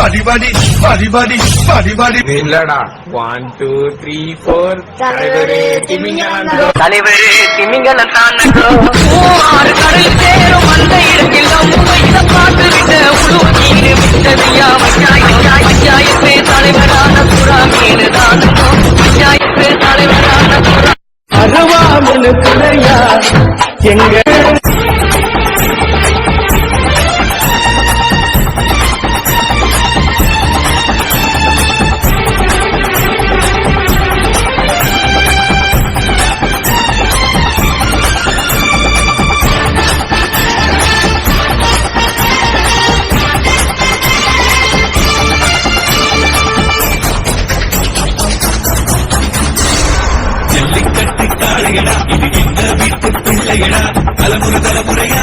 பாடி பாடி பாடி பாடி பாடி பாடி இல்லடா. One two three four தலைவரே திமிங்கலம் தலைவரே திமிங்கலம் தானோ ஆறு கடல் சேரும் அந்த இடத்தில் இதை பார்த்து விட்ட விட்டதையா தலைவரான புறா மீன் தானோ பஞ்சாயத்து தலைவரான புறா அருவாமனு துணையா எங்க பிள்ளைகளா இது எங்க வீட்டு பிள்ளைகளா தலைமுறை தலைமுறையா.